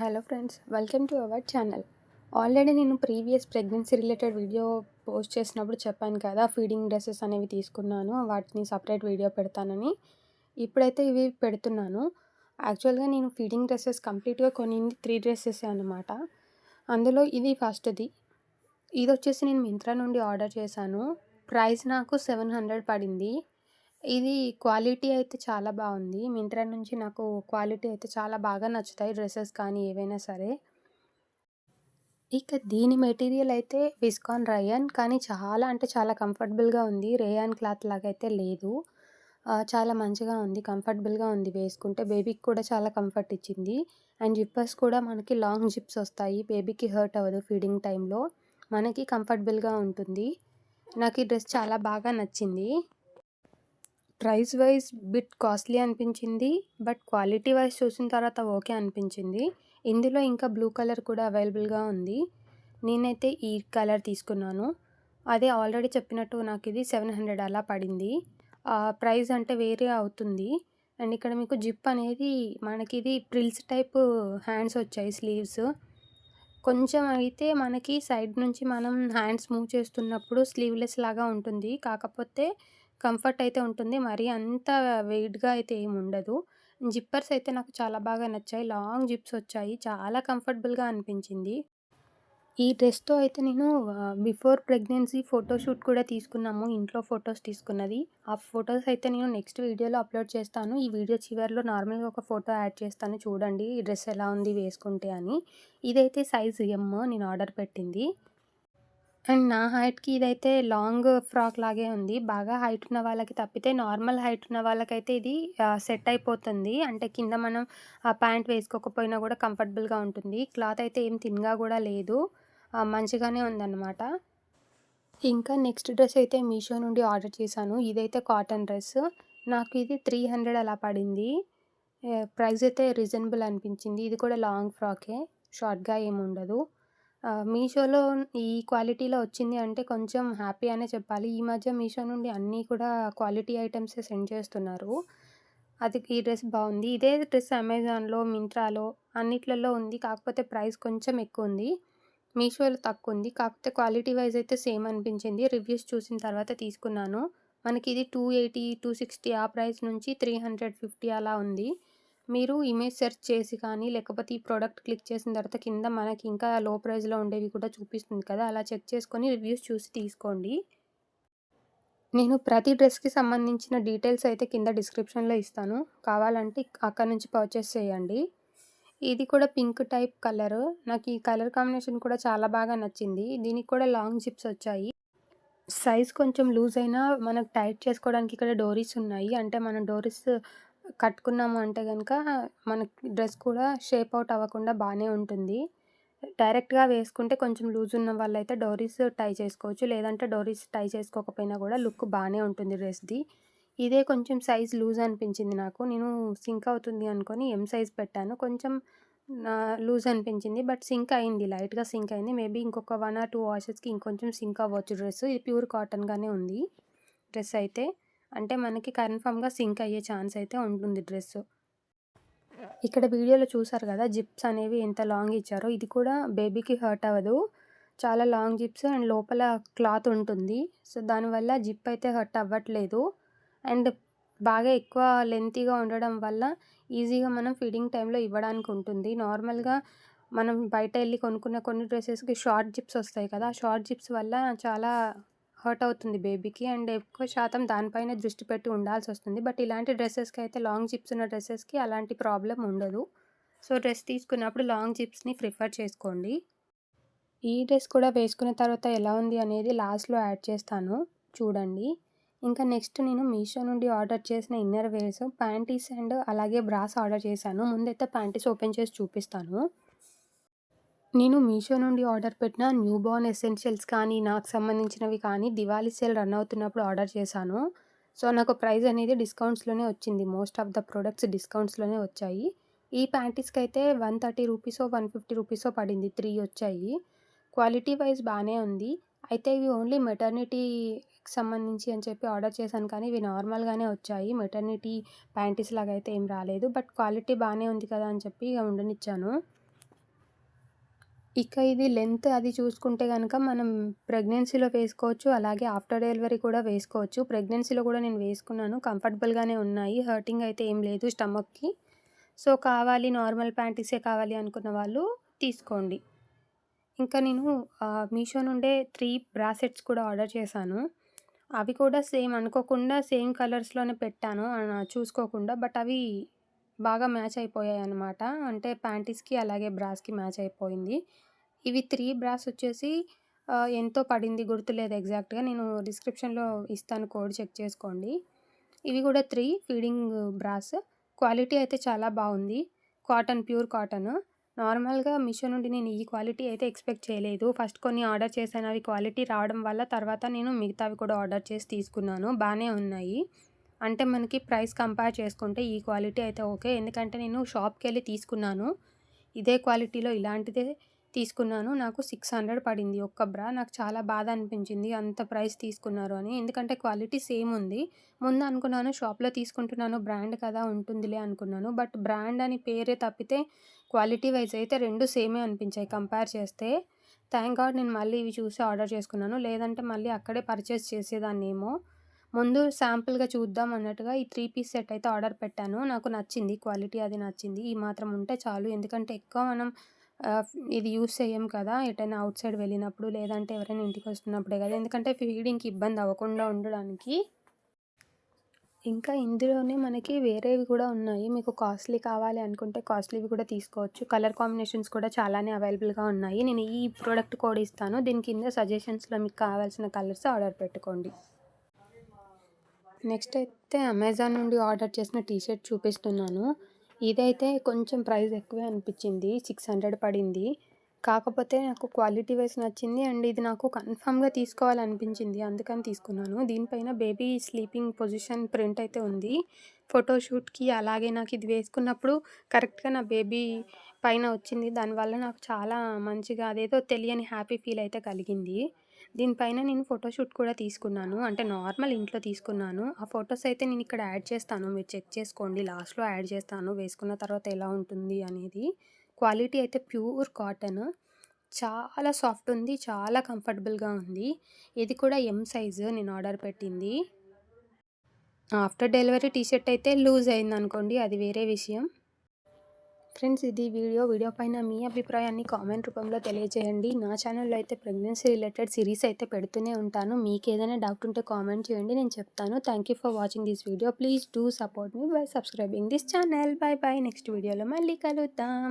Hello friends welcome to our channel. Already నేను previous pregnancy related video post చేసినప్పుడు చెప్పాను కదా ఫీడింగ్ డ్రెస్సెస్ అనేవి తీసుకున్నాను వాటిని సపరేట్ వీడియో పెడతానని. ఇప్పుడైతే ఇవి పెడుతున్నాను. యాక్చువల్గా నేను ఫీడింగ్ డ్రెస్సెస్ కంప్లీట్గా కొనింది త్రీ డ్రెస్సెస్ అనమాట అందులో ఇది ఫస్ట్ది. ఇది వచ్చేసి నేను మింత్రా నుండి ఆర్డర్ చేశాను. ప్రైస్ నాకు సెవెన్ హండ్రెడ్ పడింది. ఇది క్వాలిటీ అయితే చాలా బాగుంది. మింత్రా నుంచి నాకు క్వాలిటీ అయితే చాలా బాగా నచ్చుతాయి. డ్రెస్సెస్ కానీ ఏవైనా సరే. ఇక దీని మెటీరియల్ అయితే విస్కాన్ రయాన్. కానీ చాలా అంటే చాలా కంఫర్టబుల్గా ఉంది. రేయాన్ క్లాత్ లాగా అయితే లేదు చాలా మంచిగా ఉంది. కంఫర్టబుల్గా ఉంది వేసుకుంటే. బేబీకి కూడా చాలా కంఫర్ట్ ఇచ్చింది. అండ్ జిప్పర్స్ కూడా మనకి లాంగ్ జిప్స్ వస్తాయి. బేబీకి హర్ట్ అవ్వదు ఫీడింగ్ టైంలో. మనకి కంఫర్టబుల్గా ఉంటుంది. నాకు ఈ డ్రెస్ చాలా బాగా నచ్చింది. ప్రైస్ వైజ్ బిట్ కాస్ట్లీ అనిపించింది బట్ క్వాలిటీ వైజ్ చూసిన తర్వాత ఓకే అనిపించింది. ఇందులో ఇంకా బ్లూ కలర్ కూడా అవైలబుల్గా ఉంది. నేనైతే ఈ కలర్ తీసుకున్నాను. అదే ఆల్రెడీ చెప్పినట్టు నాకు ఇది సెవెన్ హండ్రెడ్ అలా పడింది. ప్రైస్ అంటే వేరే అవుతుంది. అండ్ ఇక్కడ మీకు జిప్ అనేది మనకి ఇది ప్రిల్స్ టైప్ హ్యాండ్స్ వచ్చాయి స్లీవ్స్. కొంచెం అయితే మనకి సైడ్ నుంచి మనం హ్యాండ్స్ మూవ్ చేస్తున్నప్పుడు స్లీవ్లెస్ లాగా ఉంటుంది. కాకపోతే కంఫర్ట్ అయితే ఉంటుంది. మరీ అంత వెయిట్గా అయితే ఏమి ఉండదు. జిప్పర్స్ అయితే నాకు చాలా బాగా నచ్చాయి. లాంగ్ జిప్స్ వచ్చాయి. చాలా కంఫర్టబుల్గా అనిపించింది. ఈ డ్రెస్తో అయితే నేను బిఫోర్ ప్రెగ్నెన్సీ ఫోటోషూట్ కూడా తీసుకున్నాము. ఇంట్లో ఫొటోస్ తీసుకున్నది. ఆ ఫొటోస్ అయితే నేను నెక్స్ట్ వీడియోలో అప్లోడ్ చేస్తాను. ఈ వీడియో చివరిలో నార్మల్గా ఒక ఫోటో యాడ్ చేస్తాను. చూడండి ఈ డ్రెస్ ఎలా ఉంది వేసుకుంటే అని. ఇదైతే సైజ్ ఎమ్ నేను ఆర్డర్ పెట్టింది. అండ్ నా హైట్‌కి ఇదైతే లాంగ్ ఫ్రాక్ లాగే ఉంది. బాగా హైట్ ఉన్న వాళ్ళకి తప్పితే నార్మల్ హైట్ ఉన్న వాళ్ళకైతే ఇది సెట్ అయిపోతుంది. అంటే కింద మనం ఆ ప్యాంట్ వేసుకోకపోయినా కూడా కంఫర్టబుల్‌గా ఉంటుంది. క్లాత్ అయితే ఏం థిన్‌గా కూడా లేదు. మంచిగానే ఉందన్నమాట. ఇంకా నెక్స్ట్ డ్రెస్ అయితే మీషో నుండి ఆర్డర్ చేశాను. ఇదైతే కాటన్ డ్రెస్. నాకు ఇది త్రీ హండ్రెడ్ అలా పడింది. ప్రైస్ అయితే రీజనబుల్ అనిపించింది. ఇది కూడా లాంగ్ ఫ్రాకే. షార్ట్‌గా ఏముండదు. మీషోలో ఈ క్వాలిటీలో వచ్చింది అంటే కొంచెం హ్యాపీ అనే చెప్పాలి. ఈ మధ్య మీషో నుండి అన్నీ కూడా క్వాలిటీ ఐటమ్సే సెండ్ చేస్తున్నారు. అది ఈ డ్రెస్ బాగుంది. ఇదే డ్రెస్ అమెజాన్‌లో, మింత్రాలో అన్నిట్లలో ఉంది. కాకపోతే ప్రైస్ కొంచెం ఎక్కువ ఉంది. మీషోలో తక్కువ ఉంది. కాకపోతే క్వాలిటీ వైజ్ అయితే సేమ్ అనిపించింది. రివ్యూస్ చూసిన తర్వాత తీసుకున్నాను. మనకి ఇది టూ ఎయిటీ టూ సిక్స్టీ ఆ ప్రైస్ నుంచి త్రీ హండ్రెడ్ ఫిఫ్టీ అలా ఉంది. మీరు ఇమేజ్ సెర్చ్ చేసి కానీ లేకపోతే ఈ ప్రోడక్ట్ క్లిక్ చేసిన తర్వాత కింద మనకి ఇంకా లో ప్రైస్లో ఉండేవి కూడా చూపిస్తుంది కదా అలా చెక్ చేసుకొని రివ్యూస్ చూసి తీసుకోండి. నేను ప్రతి డ్రెస్కి సంబంధించిన డీటెయిల్స్ అయితే కింద డిస్క్రిప్షన్లో ఇస్తాను. కావాలంటే అక్కడ నుంచి పర్చేస్ చేయండి. ఇది కూడా పింక్ టైప్ కలర్. నాకు ఈ కలర్ కాంబినేషన్ కూడా చాలా బాగా నచ్చింది. దీనికి కూడా లాంగ్ జిప్స్ వచ్చాయి. సైజ్ కొంచెం లూజ్ అయినా మనకు టైట్ చేసుకోవడానికి ఇక్కడ డోరీస్ ఉన్నాయి. అంటే మనం డోరీస్ కట్టుకున్నాము అంటే కనుక మనకి డ్రెస్ కూడా షేప్ అవుట్ అవ్వకుండా బాగానే ఉంటుంది. డైరెక్ట్గా వేసుకుంటే కొంచెం లూజ్ ఉన్న వాళ్ళైతే డోరీస్ టై చేసుకోవచ్చు. లేదంటే డోరీస్ టై చేసుకోకపోయినా కూడా లుక్ బాగానే ఉంటుంది డ్రెస్ది. ఇదే కొంచెం సైజ్ లూజ్ అనిపించింది నాకు. నేను సింక్ అవుతుంది అనుకొని ఎం సైజ్ పెట్టాను. కొంచెం లూజ్ అనిపించింది. బట్ సింక్ అయింది. లైట్గా సింక్ అయింది. మేబీ ఇంకొక వన్ ఆర్ టూ వాషెస్కి ఇంకొంచెం సింక్ అవ్వచ్చు డ్రెస్. ఇది ప్యూర్ కాటన్గానే ఉంది డ్రెస్ అయితే. అంటే మనకి కన్ఫామ్గా సింక్ అయ్యే ఛాన్స్ అయితే ఉంటుంది డ్రెస్. ఇక్కడ వీడియోలో చూసారు కదా జిప్స్ అనేవి ఎంత లాంగ్ ఇచ్చారో. ఇది కూడా బేబీకి హర్ట్ అవ్వదు. చాలా లాంగ్ జిప్స్ అండ్ లోపల క్లాత్ ఉంటుంది. సో దానివల్ల జిప్ అయితే హర్ట్ అవ్వట్లేదు. అండ్ బాగా ఎక్కువ లెంతీగా ఉండడం వల్ల ఈజీగా మనం ఫీడింగ్ టైంలో ఇవ్వడానికి ఉంటుంది. నార్మల్గా మనం బయట వెళ్ళి కొనుక్కున్న కొన్ని డ్రెస్సెస్కి షార్ట్ జిప్స్ వస్తాయి కదా షార్ట్ జిప్స్ వల్ల చాలా హర్ట్ అవుతుంది బేబీకి అండ్ ఎక్కువ శాతం దానిపైన దృష్టి పెట్టి ఉండాల్సి వస్తుంది. బట్ ఇలాంటి డ్రెస్సెస్కి అయితే లాంగ్ జిప్స్ ఉన్న డ్రెస్సెస్కి అలాంటి ప్రాబ్లం ఉండదు. సో డ్రెస్ తీసుకున్నప్పుడు లాంగ్ జిప్స్ని ప్రిఫర్ చేసుకోండి. ఈ డ్రెస్ కూడా వేసుకున్న తర్వాత ఎలా ఉంది అనేది లాస్ట్లో యాడ్ చేస్తాను. చూడండి. ఇంకా నెక్స్ట్ నేను మీషో నుండి ఆర్డర్ చేసిన ఇన్నర్ వేర్స్ ప్యాంటీస్ అండ్ అలాగే బ్రాస్ ఆర్డర్ చేశాను. ముందైతే ప్యాంటీస్ ఓపెన్ చేసి చూపిస్తాను. నేను మీషో నుండి ఆర్డర్ పెట్టిన న్యూబార్న్ ఎసెన్షియల్స్ కానీ నాకు సంబంధించినవి కానీ దివాళీ సేల్ రన్ అవుతున్నప్పుడు ఆర్డర్ చేశాను. సో నాకు ప్రైస్ అనేది డిస్కౌంట్స్లోనే వచ్చింది. మోస్ట్ ఆఫ్ ద ప్రొడక్ట్స్ డిస్కౌంట్స్లోనే వచ్చాయి. ఈ ప్యాంటీస్కి అయితే వన్ థర్టీ రూపీసో వన్ ఫిఫ్టీ రూపీసో పడింది. త్రీ వచ్చాయి. క్వాలిటీ వైజ్ బాగానే ఉంది. అయితే ఇవి ఓన్లీ మెటర్నిటీకి సంబంధించి అని చెప్పి ఆర్డర్ చేశాను కానీ ఇవి నార్మల్గానే వచ్చాయి. మెటర్నిటీ ప్యాంటీస్ లాగా అయితే ఏం రాలేదు. బట్ క్వాలిటీ బాగానే ఉంది కదా అని చెప్పి ఇక ఉండనిచ్చాను. ఇక ఇది లెంత్ అది చూసుకుంటే కనుక మనం ప్రెగ్నెన్సీలో వేసుకోవచ్చు. అలాగే ఆఫ్టర్ డెలివరీ కూడా వేసుకోవచ్చు. ప్రెగ్నెన్సీలో కూడా నేను వేసుకున్నాను. కంఫర్టబుల్‌గానే ఉన్నాయి. హర్టింగ్ అయితే ఏం లేదు స్టమక్‌కి. సో, కావాలి నార్మల్ ప్యాంటీసే కావాలి అనుకున్న వాళ్ళు తీసుకోండి. ఇంకా నేను మీషో నుండే త్రీ బ్రాసెట్స్ కూడా ఆర్డర్ చేశాను. అవి కూడా సేమ్ అనుకోకుండా సేమ్ కలర్స్‌లోనే పెట్టాను. చూసుకోకుండా. బట్ అవి బాగా మ్యాచ్ అయిపోయాయి అనమాట అంటే ప్యాంటీస్‌కి అలాగే బ్రాస్‌కి మ్యాచ్ అయిపోయింది. ఇవి త్రీ బ్రాస్ వచ్చేసి ఎంతో పడింది గుర్తులేదు ఎగ్జాక్ట్‌గా. నేను డిస్క్రిప్షన్‌లో ఇస్తాను కోడ్ చెక్ చేసుకోండి. ఇవి కూడా త్రీ ఫీడింగ్ బ్రాస్. క్వాలిటీ అయితే చాలా బాగుంది కాటన్ ప్యూర్ కాటన్. నార్మల్‌గా మీషో నుండి నేను ఈ క్వాలిటీ అయితే ఎక్స్‌పెక్ట్ చేయలేదు. ఫస్ట్ కొన్ని ఆర్డర్ చేశాను. అవి క్వాలిటీ రావడం వల్ల తర్వాత నేను మిగతావి కూడా ఆర్డర్ చేసి తీసుకున్నాను. బాగానే ఉన్నాయి. అంటే మనకి ప్రైస్ కంపేర్ చేసుకుంటే ఈ క్వాలిటీ అయితే ఓకే. ఎందుకంటే నేను షాప్కి వెళ్ళి తీసుకున్నాను. ఇదే క్వాలిటీలో ఇలాంటిదే తీసుకున్నాను. నాకు 600 పడింది ఒక్క బ్రా. నాకు చాలా బాధ అనిపించింది. అంత ప్రైస్ తీసుకున్నారు అని. ఎందుకంటే క్వాలిటీ సేమ్ ఉంది. ముందు అనుకున్నాను షాప్‌లో తీసుకుంటున్నాను బ్రాండ్ కదా ఉంటుందిలే అనుకున్నాను. బట్ బ్రాండ్ అని పేరే తప్పితే క్వాలిటీ వైస్ అయితే రెండు సేమే అనిపించాయి కంపేర్ చేస్తే. థ్యాంక్ గాడ్ నేను మళ్ళీ ఇవి చూసి ఆర్డర్ చేసుకున్నాను. లేదంటే మళ్ళీ అక్కడే పర్చేస్ చేసేదాన్నేమో. ముందు శాంపుల్‌గా చూద్దాం అన్నట్టుగా ఈ త్రీ పీస్ సెట్ అయితే ఆర్డర్ పెట్టాను. నాకు నచ్చింది. క్వాలిటీ అది నచ్చింది. ఈ మాత్రం ఉంటే చాలు. ఎందుకంటే ఎక్కువ మనం ఇది యూస్ చేయం కదా! ఎటైనా అవుట్ సైడ్ వెళ్ళినప్పుడు లేదంటే ఎవరైనా ఇంటికి వస్తున్నప్పుడే కదా! ఎందుకంటే ఫీడింగ్‌కి ఇబ్బంది అవ్వకుండా ఉండడానికి. ఇంకా ఇందులోనే మనకి వేరేవి కూడా ఉన్నాయి. మీకు కాస్ట్‌లీ కావాలి అనుకుంటే కాస్ట్‌లీవి కూడా తీసుకోవచ్చు. కలర్ కాంబినేషన్స్ కూడా చాలానే అవైలబుల్‌గా ఉన్నాయి. నేను ఈ ప్రోడక్ట్ కోడ్ ఇస్తాను. దీని కింద సజెషన్స్‌లో మీకు కావాల్సిన కలర్స్ ఆర్డర్ పెట్టుకోండి. నెక్స్ట్ అయితే అమెజాన్ నుండి ఆర్డర్ చేసిన టీ షర్ట్ చూపిస్తున్నాను. ఇదైతే కొంచెం ప్రైస్ ఎక్కువే అనిపించింది. 600 పడింది. కాకపోతే నాకు క్వాలిటీ వైస్ నచ్చింది. అండ్ ఇది నాకు కన్ఫర్మ్‌గా తీసుకోవాలనిపించింది. అందుకని తీసుకున్నాను. దీనిపైన బేబీ స్లీపింగ్ పొజిషన్ ప్రింట్ అయితే ఉంది. ఫోటోషూట్‌కి అలాగే నాకు ఇది వేసుకున్నప్పుడు కరెక్ట్‌గా నా బేబీ పైన వచ్చింది. దానివల్ల నాకు చాలా మంచిగా అదేదో తెలియని హ్యాపీ ఫీల్ అయితే కలిగింది. దీనిపైన నేను ఫోటోషూట్ కూడా తీసుకున్నాను. అంటే నార్మల్ ఇంట్లో తీసుకున్నాను. ఆ ఫొటోస్ అయితే నేను ఇక్కడ యాడ్ చేస్తాను. మీరు చెక్ చేసుకోండి. లాస్ట్‌లో యాడ్ చేస్తాను. వేసుకున్న తర్వాత ఎలా ఉంటుంది అనేది. క్వాలిటీ అయితే ప్యూర్ కాటన్. చాలా సాఫ్ట్ ఉంది. చాలా కంఫర్టబుల్‌గా ఉంది. ఇది కూడా ఎం సైజు నేను ఆర్డర్ పెట్టింది. ఆఫ్టర్ డెలివరీ టీషర్ట్ అయితే లూజ్ అయిందనుకోండి. అది వేరే విషయం. ఫ్రెండ్స్ ఇది వీడియో. వీడియో పైన మీ అభిప్రాయాన్ని కామెంట్ రూపంలో తెలియజేయండి. నా ఛానల్‌లో అయితే ప్రెగ్నెన్సీ రిలేటెడ్ సిరీస్ అయితే పెడుతూనే ఉంటాను. మీకు ఏదైనా డౌట్ ఉంటే కామెంట్ చేయండి. నేను చెప్తాను. Thank you for watching this video. Please do support me by subscribing this channel. Bye bye. Next వీడియోలో మళ్ళీ కలుద్దాం.